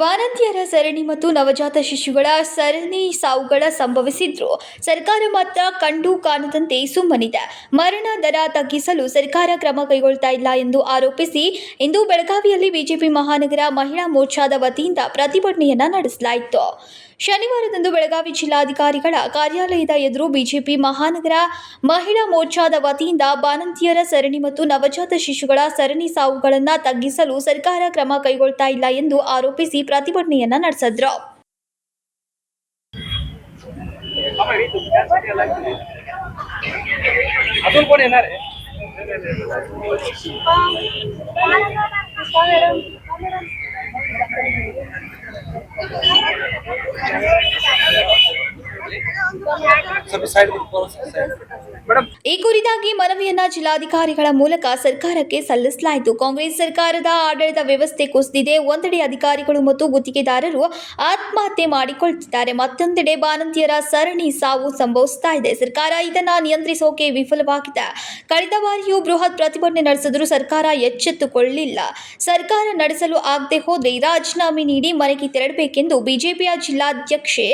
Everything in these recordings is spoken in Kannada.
ಬಾಣಂತಿಯರ ಸರಣಿ ಮತ್ತು ನವಜಾತ ಶಿಶುಗಳ ಸರಣಿ ಸಾವುಗಳ ಸಂಭವಿಸಿದ್ರು. ಸರ್ಕಾರ ಮಾತ್ರ ಕಂಡು ಕಾಣದಂತೆ ಸುಮ್ಮನಿದೆ. ಮರಣ ದರ ತಗ್ಗಿಸಲು ಸರ್ಕಾರ ಕ್ರಮ ಕೈಗೊಳ್ತಾ ಇಲ್ಲ ಎಂದು ಆರೋಪಿಸಿ ಇಂದು ಬೆಳಗಾವಿಯಲ್ಲಿ ಬಿಜೆಪಿ ಮಹಾನಗರ ಮಹಿಳಾ ಮೋರ್ಚಾದ ವತಿಯಿಂದ ಪ್ರತಿಭಟನೆಯನ್ನ ನಡೆಸಲಾಯಿತು. ಶನಿವಾರದಂದು ಬೆಳಗಾವಿ ಜಿಲ್ಲಾಧಿಕಾರಿಗಳ ಕಾರ್ಯಾಲಯದ ಎದುರು ಬಿಜೆಪಿ ಮಹಾನಗರ ಮಹಿಳಾ ಮೋರ್ಚಾದ ವತಿಯಿಂದ ಬಾಣಂತಿಯರ ಸರಣಿ ಮತ್ತು ನವಜಾತ ಶಿಶುಗಳ ಸರಣಿ ಸಾವುಗಳನ್ನು ತಗ್ಗಿಸಲು ಸರ್ಕಾರ ಕ್ರಮ ಕೈಗೊಳ್ತಾ ಇಲ್ಲ ಎಂದು ಆರೋಪಿಸಿ ಪ್ರತಿಭಟನೆಯನ್ನ ನಡೆಸಿದ್ರು. ಸ್ವಲ್ಪ ಸೈಡ್ ಮೇಡಮ್ ಈ ಕುರಿತಾಗಿ ಮನವಿಯನ್ನ ಜಿಲ್ಲಾಧಿಕಾರಿಗಳ ಮೂಲಕ ಸರ್ಕಾರಕ್ಕೆ ಸಲ್ಲಿಸಲಾಯಿತು. ಕಾಂಗ್ರೆಸ್ ಸರ್ಕಾರದ ಆಡಳಿತ ವ್ಯವಸ್ಥೆ ಕುಸಿದಿದೆ. ಒಂದೆಡೆ ಅಧಿಕಾರಿಗಳು ಮತ್ತು ಗುತ್ತಿಗೆದಾರರು ಆತ್ಮಹತ್ಯೆ ಮಾಡಿಕೊಳ್ತಿದ್ದಾರೆ. ಮತ್ತೊಂದೆಡೆ ಬಾಣಂತಿಯರ ಸರಣಿ ಸಾವು ಸಂಭವಿಸ್ತಾ ಇದೆ. ಸರ್ಕಾರ ಇದನ್ನ ನಿಯಂತ್ರಿಸೋಕೆ ವಿಫಲವಾಗಿದೆ. ಕಳೆದ ಬಾರಿಯೂ ಬೃಹತ್ ಪ್ರತಿಭಟನೆ ನಡೆಸಿದ್ರು ಸರ್ಕಾರ ಎಚ್ಚೆತ್ತುಕೊಳ್ಳಿಲ್ಲ ಸರ್ಕಾರ ನಡೆಸಲು ಆಗದೆ ಹೋದ್ರೆ ರಾಜೀನಾಮೆ ನೀಡಿ ಮನೆಗೆ ತೆರಳಬೇಕೆಂದು ಬಿಜೆಪಿಯ ಜಿಲ್ಲಾಧ್ಯಕ್ಷೆ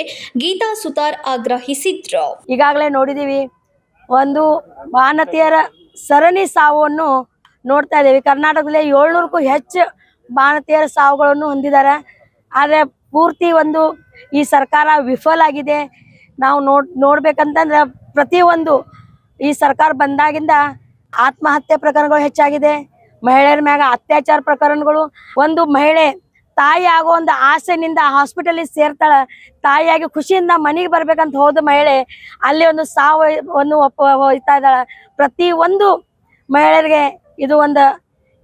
ಗೀತಾ ಸುತಾರ್ ಆಗ್ರಹಿಸಿದ್ರು. ಈಗಾಗಲೇ ನೋಡಿದ್ದೀವಿ. ಒಂದು ಬಾಣತಿಯರ ಸರಣಿ ಸಾವನ್ನು ನೋಡ್ತಾ ಇದ್ದೀವಿ. ಕರ್ನಾಟಕದಲ್ಲಿ ಏಳ್ನೂರಕ್ಕೂ ಹೆಚ್ಚು ಬಾಣತಿಯರ ಸಾವುಗಳನ್ನು ಹೊಂದಿದ್ದಾರೆ. ಆದರೆ ಪೂರ್ತಿ ಒಂದು ಈ ಸರ್ಕಾರ ವಿಫಲ ಆಗಿದೆ. ನಾವು ನೋಡ್, ನೋಡ್ಬೇಕಂತಂದ್ರೆ ಪ್ರತಿಯೊಂದು ಈ ಸರ್ಕಾರ ಬಂದಾಗಿಂದ ಆತ್ಮಹತ್ಯೆ ಪ್ರಕರಣಗಳು ಹೆಚ್ಚಾಗಿದೆ. ಮಹಿಳೆಯರ ಮ್ಯಾಗ ಅತ್ಯಾಚಾರ ಪ್ರಕರಣಗಳು, ಒಂದು ಮಹಿಳೆ ತಾಯಿ ಆಗೋ ಒಂದು ಆಸೆನಿಂದ ಹಾಸ್ಪಿಟಲಿಗೆ ಸೇರ್ತಾಳ, ತಾಯಿಯಾಗಿ ಖುಷಿಯಿಂದ ಮನೆಗೆ ಬರ್ಬೇಕಂತ ಹೋದ ಮಹಿಳೆ ಅಲ್ಲಿ ಒಂದು ಸಾವನ್ನು ಒಪ್ಪ ಹೋಯ್ತಾ ಇದ್ದಾಳ. ಪ್ರತಿ ಒಂದು ಮಹಿಳೆಯರಿಗೆ ಇದು ಒಂದು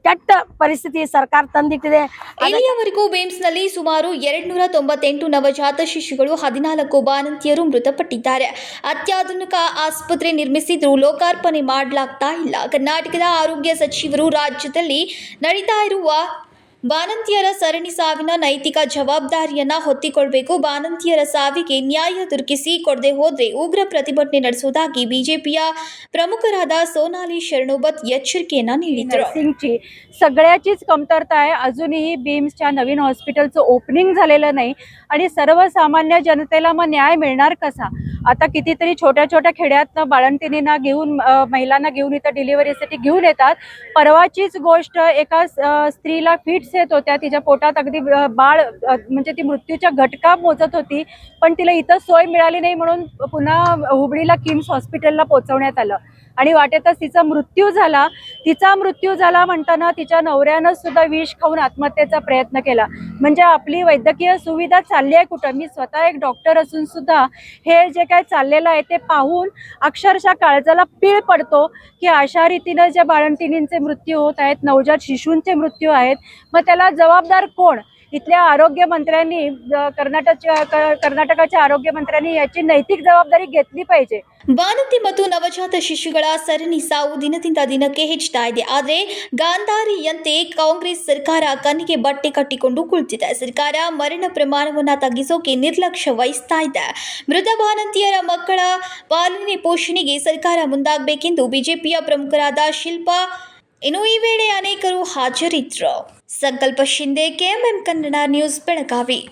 ಕೆಟ್ಟ ಪರಿಸ್ಥಿತಿ ಸರ್ಕಾರ ತಂದಿಟ್ಟಿದೆ. ಇಲ್ಲಿಯವರೆಗೂ ಬೇಮ್ಸ್ನಲ್ಲಿ ಸುಮಾರು ಎರಡ್ನೂರ ತೊಂಬತ್ತೆಂಟು ನವಜಾತ ಶಿಶುಗಳು ಹದಿನಾಲ್ಕು ಬಾಣಂತಿಯರು ಮೃತಪಟ್ಟಿದ್ದಾರೆ. ಅತ್ಯಾಧುನಿಕ ಆಸ್ಪತ್ರೆ ನಿರ್ಮಿಸಿದ್ರೂ ಲೋಕಾರ್ಪಣೆ ಮಾಡಲಾಗ್ತಾ ಇಲ್ಲ. ಕರ್ನಾಟಕದ ಆರೋಗ್ಯ ಸಚಿವರು ರಾಜ್ಯದಲ್ಲಿ ನಡೀತಾ ಇರುವ ಬಾಣಂತಿಯರ ಸರಣಿ ಸಾವಿನ ನೈತಿಕ ಜವಾಬ್ದಾರಿಯನ್ನ ಹೊತ್ತಿಕೊಳ್ಬೇಕು ಬಾಣಂತಿಯರ ಸಾವಿಗೆ ನ್ಯಾಯ ದೊರಕಿಸಿ ಕೊಡದೆ ಹೋದ್ರೆ ಉಗ್ರ ಪ್ರತಿಭಟನೆ ನಡೆಸುವುದಾಗಿ ಬಿಜೆಪಿಯ ಪ್ರಮುಖರಾದ ಸೋನಾಲಿ ಶರಣೋಬತ್ ಎಚ್ಚರಿಕೆಯನ್ನ ನೀಡಿದರು नर्सिंगची सगळ्याचीच कमतरता आहे अजूनही बीम्सच्या नवीन हॉस्पिटलचं ओपनिंग झालेलं नाही आणि सर्वसामान्य जनतेला मग न्याय मिळणार कसा आता कितीतरी छोट्या छोट्या खेड्यातनं बाळंतिणींना घेऊन अ, महिलांना घेऊन इथं डिलिव्हरीसाठी घेऊन येतात परवाचीच गोष्ट एका अ, स्त्रीला फिट्स येत होत्या तिच्या पोटात अगदी बाळ म्हणजे ती मृत्यूच्या घटका मोजत होती पण तिला इथं सोय मिळाली नाही म्हणून पुन्हा हुबळीला किम्स हॉस्पिटलला पोहोचवण्यात आलं. आणि वाटेतच तिचा मृत्यू झाला. तिचा मृत्यू झाला म्हणताना तिच्या नवऱ्यानं सुद्धा विष खाऊन आत्महत्येचा प्रयत्न केला. म्हणजे आपली वैद्यकीय सुविधा चालली आहे कुठं? मी स्वतः एक डॉक्टर असून सुद्धा हे जे काय चाललेलं आहे ते पाहून अक्षरशः काळजाला पीळ पडतो की अशा रीतीनं ज्या बाळंतिणींचे मृत्यू होत आहेत नवजात शिशूंचे मृत्यू आहेत मग त्याला जबाबदार कोण? इथल्या आरोग्य मंत्र्यांनी अं, कर्नाटकच्या क- कर्नाटकाच्या आरोग्य मंत्र्यांनी याची नैतिक जबाबदारी घेतली पाहिजे ಬಾಣಂತಿ ಮತ್ತು ನವಜಾತ ಶಿಶುಗಳ ಸರಣಿ ಸಾವು ದಿನದಿಂದ ದಿನಕ್ಕೆ ಹೆಚ್ಚುತ್ತಾ ಇದೆ ಆದರೆ ಗಾಂಧಾರಿಯಂತೆ ಕಾಂಗ್ರೆಸ್ ಸರ್ಕಾರ ಕಣ್ಣಿಗೆ ಬಟ್ಟೆ ಕಟ್ಟಿಕೊಂಡು ಕುಳಿತಿದೆ ಸರ್ಕಾರ ಮರಣ ಪ್ರಮಾಣವನ್ನು ತಗ್ಗಿಸೋಕೆ ನಿರ್ಲಕ್ಷ್ಯ ವಹಿಸ್ತಾ ಇದೆ ಮೃತ ಬಾಣಂತಿಯರ ಮಕ್ಕಳ ಪಾಲನೆ ಪೋಷಣೆಗೆ ಸರ್ಕಾರ ಮುಂದಾಗಬೇಕೆಂದು ಬಿಜೆಪಿಯ ಪ್ರಮುಖರಾದ ಶಿಲ್ಪಾ ಇನ್ನು ಈ ವೇಳೆ ಅನೇಕರು ಹಾಜರಿದ್ರು. Sankalp Shinde KMM Kannada news Belagavi.